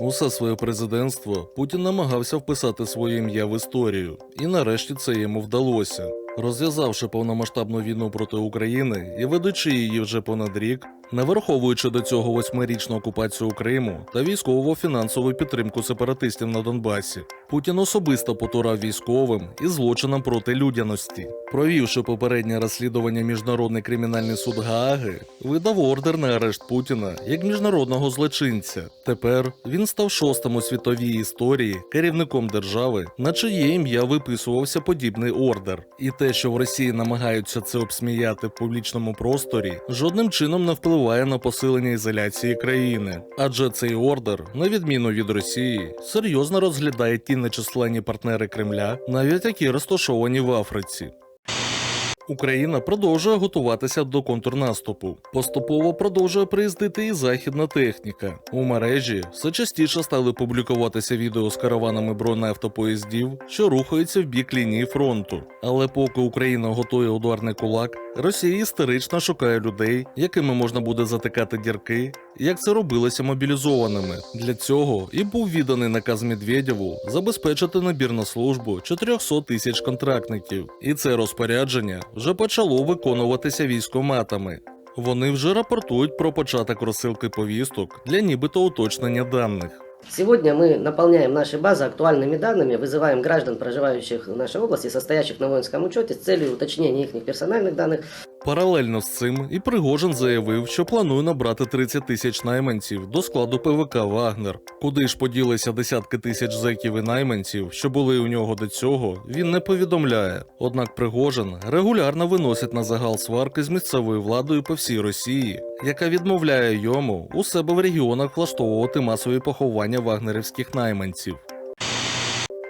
Усе своє президентство Путін намагався вписати своє ім'я в історію, і нарешті це йому вдалося. Розв'язавши повномасштабну війну проти України і ведучи її вже понад рік, не враховуючи до цього восьмирічну окупацію Криму та військово-фінансову підтримку сепаратистів на Донбасі, Путін особисто потурав військовим і злочинам проти людяності. Провівши попереднє розслідування Міжнародний кримінальний суд Гааги, видав ордер на арешт Путіна як міжнародного злочинця. Тепер він став шостим у світовій історії керівником держави, на чиє ім'я виписувався подібний ордер. І те, що в Росії намагаються це обсміяти в публічному просторі, жодним чином не впливає на посилення ізоляції країни. Адже цей ордер, на відміну від Росії, серйозно розглядає ті нечисленні партнери Кремля, навіть які розташовані в Африці. Україна продовжує готуватися до контрнаступу. Поступово продовжує приїздити і західна техніка. У мережі все частіше стали публікуватися відео з караванами бронеавтопоїздів, що рухаються в бік лінії фронту. Але поки Україна готує ударний кулак, Росія істерично шукає людей, якими можна буде затикати дірки, як це робилося мобілізованими. Для цього і був відданий наказ Медведєву забезпечити набір на службу 400 тисяч контрактників. І це розпорядження вже почало виконуватися військоматами. Вони вже рапортують про початок розсилки повісток для нібито уточнення даних. Сегодня мы наполняем наши базы актуальными данными, вызываем граждан, проживающих в нашей области, состоящих на воинском учете, с целью уточнения их персональных данных, Паралельно з цим і Пригожин заявив, що планує набрати 30 тисяч найманців до складу ПВК Вагнер. Куди ж поділися десятки тисяч зеків і найманців, що були у нього до цього, він не повідомляє. Однак Пригожин регулярно виносить на загал сварки з місцевою владою по всій Росії, яка відмовляє йому у себе в регіонах влаштовувати масові поховання вагнерівських найманців.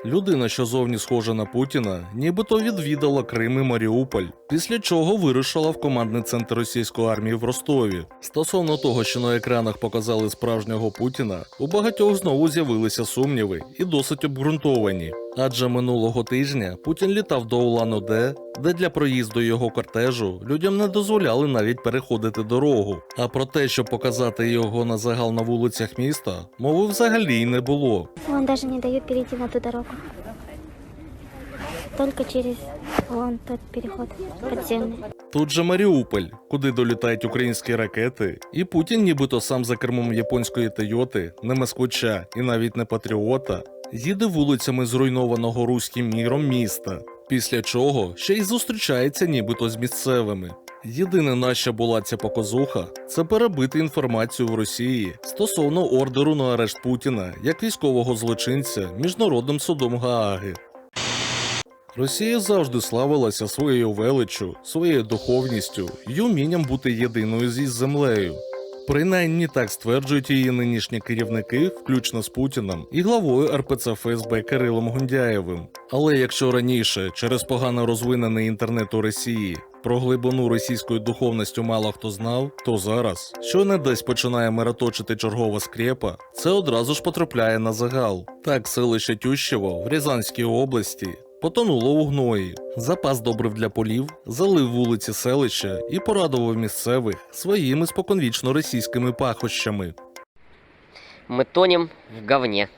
Людина, що зовні схожа на Путіна, нібито відвідала Крим і Маріуполь, після чого вирушила в командний центр російської армії в Ростові. Стосовно того, що на екранах показали справжнього Путіна, у багатьох знову з'явилися сумніви і досить обґрунтовані. Адже минулого тижня Путін літав до Улан-Удэ, де для проїзду його кортежу людям не дозволяли навіть переходити дорогу. А про те, щоб показати його на загал на вулицях міста, мови взагалі й не було. Он даже не дает перейти на ту дорогу. Только через вон тот переход подземный. Тут же Маріуполь, куди долітають українські ракети, і Путін, нібито сам за кермом японської Тойоти, не москвича і навіть не патріота, їде вулицями зруйнованого руським міром міста. Після чого ще й зустрічається нібито з місцевими. Єдине, на що була ця показуха, це перебити інформацію в Росії стосовно ордеру на арешт Путіна як військового злочинця міжнародним судом Гааги. Росія завжди славилася своєю величчю, своєю духовністю і умінням бути єдиною зі землею. Принаймні так стверджують її нинішні керівники, включно з Путіним і главою РПЦ ФСБ Кирилом Гундяєвим. Але якщо раніше, через погано розвинений інтернет у Росії, про глибину російської духовності мало хто знав, то зараз, що не десь починає мироточити чергова скрепа, це одразу ж потрапляє на загал. Так, селище Тющево в Рязанській області потонуло у гної. Запас добрив для полів, залив вулиці селища і порадував місцевих своїми споконвічно російськими пахощами. Ми тонем в говне.